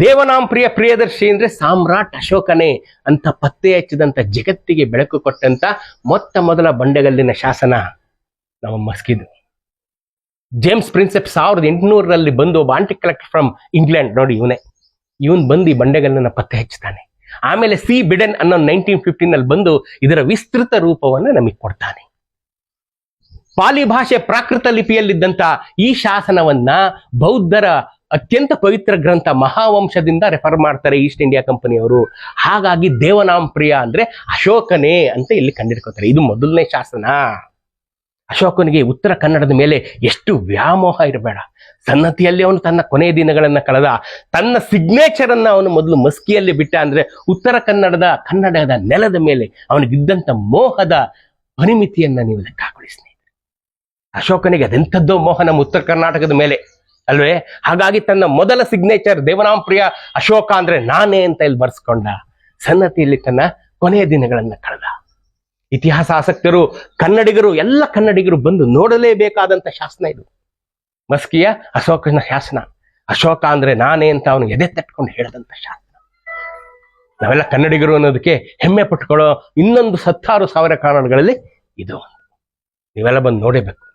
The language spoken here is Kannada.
ದೇವನಾಂಪ್ರಿಯ ಪ್ರಿಯದರ್ಶಿ ಅಂದ್ರೆ ಸಾಮ್ರಾಟ್ ಅಶೋಕನೇ ಅಂತ ಪತ್ತೆ ಹಚ್ಚಿದಂತ ಜಗತ್ತಿಗೆ ಬೆಳಕು ಕೊಟ್ಟಂತ ಮೊತ್ತ ಮೊದಲ ಬಂಡೆಗಲ್ಲಿನ ಶಾಸನ ನಮ್ಮ ಮಸ್ಕಿದು. ಜೇಮ್ಸ್ ಪ್ರಿನ್ಸೆಪ್ ಸಾವಿರದ ಎಂಟುನೂರರಲ್ಲಿ ಬಂದು ಒಬ್ಬ ಆಂಟಿ ಕಲೆಕ್ಟರ್ ಫ್ರಮ್ ಇಂಗ್ಲೆಂಡ್ ನೋಡಿ ಇವನೇ. ಇವನ್ ಬಂದು ಬಂಡೆಗಲ್ಲನ್ನ ಪತ್ತೆ ಹಚ್ಚುತ್ತಾನೆ ಆಮೇಲೆ ಸಿ ಬಿಡನ್ ಅನ್ನೋ ನೈನ್ಟೀನ್ ಫಿಫ್ಟೀನ್ ಅಲ್ಲಿ ಬಂದು ಇದರ ವಿಸ್ತೃತ ರೂಪವನ್ನು ನಮಗೆ ಕೊಡ್ತಾನೆ. ಪಾಲಿ ಭಾಷೆ ಪ್ರಾಕೃತ ಲಿಪಿಯಲ್ಲಿದ್ದಂತ ಈ ಶಾಸನವನ್ನ ಬೌದ್ಧರ ಅತ್ಯಂತ ಪವಿತ್ರ ಗ್ರಂಥ ಮಹಾವಂಶದಿಂದ ರೆಫರ್ ಮಾಡ್ತಾರೆ ಈಸ್ಟ್ ಇಂಡಿಯಾ ಕಂಪನಿಯವರು ಹಾಗಾಗಿ ದೇವನಾಂಪ್ರಿಯ ಅಂದ್ರೆ ಅಶೋಕನೇ ಅಂತ ಇಲ್ಲಿ ಕಂಡಿಡ್ಕೋತಾರೆ. ಇದು ಮೊದಲನೇ ಶಾಸನ. ಅಶೋಕನಿಗೆ ಉತ್ತರ ಕನ್ನಡದ ಮೇಲೆ ಎಷ್ಟು ವ್ಯಾಮೋಹ ಇರಬೇಡ. ಸನ್ನತಿಯಲ್ಲಿ ಅವನು ತನ್ನ ಕೊನೆಯ ದಿನಗಳನ್ನ ಕಳೆದ, ತನ್ನ ಸಿಗ್ನೇಚರ್ ಅನ್ನ ಅವನು ಮೊದಲು ಮಸ್ಕಿಯಲ್ಲಿ ಬಿಟ್ಟ ಅಂದ್ರೆ ಉತ್ತರ ಕನ್ನಡದ ಕನ್ನಡದ ನೆಲದ ಮೇಲೆ ಅವನಿಗಿದ್ದಂತ ಮೋಹದ ಪರಿಮಿತಿಯನ್ನ ನೀವು ಲೆಕ್ಕ ಅಶೋಕನಿಗೆ ಅದೆಂಥದ್ದೋ ಮೋಹ ನಮ್ಮ ಉತ್ತರ ಕರ್ನಾಟಕದ ಮೇಲೆ. ಅಲ್ವೇ? ಹಾಗಾಗಿ ತನ್ನ ಮೊದಲ ಸಿಗ್ನೇಚರ್ ದೇವನಾಂಪ್ರಿಯ ಅಶೋಕ ಅಂದ್ರೆ ನಾನೇ ಅಂತ ಇಲ್ಲಿ ಬರ್ಸ್ಕೊಂಡ ಸನ್ನತಿಯಲ್ಲಿ ತನ್ನ ಕೊನೆಯ ದಿನಗಳನ್ನ ಕಳೆದ. ಇತಿಹಾಸ ಆಸಕ್ತರು, ಕನ್ನಡಿಗರು, ಎಲ್ಲ ಕನ್ನಡಿಗರು ಬಂದು ನೋಡಲೇಬೇಕಾದಂತ ಶಾಸನ ಇದು. ಮಸ್ಕಿಯ ಅಶೋಕನ ಶಾಸನ. ಅಶೋಕ ಅಂದ್ರೆ ನಾನೇ ಅಂತ ಅವನು ಎದೆ ತಟ್ಕೊಂಡು ಹೇಳಿದಂತ ಶಾಸನ. ನಾವೆಲ್ಲ ಕನ್ನಡಿಗರು ಅನ್ನೋದಕ್ಕೆ ಹೆಮ್ಮೆ ಪಟ್ಕೊಳ್ಳೋ ಇನ್ನೊಂದು ಸತ್ತಾರು ಸಾವಿರ ಕಾರಣಗಳಲ್ಲಿ ಇದು. ನೀವೆಲ್ಲ ಬಂದು ನೋಡಬೇಕು.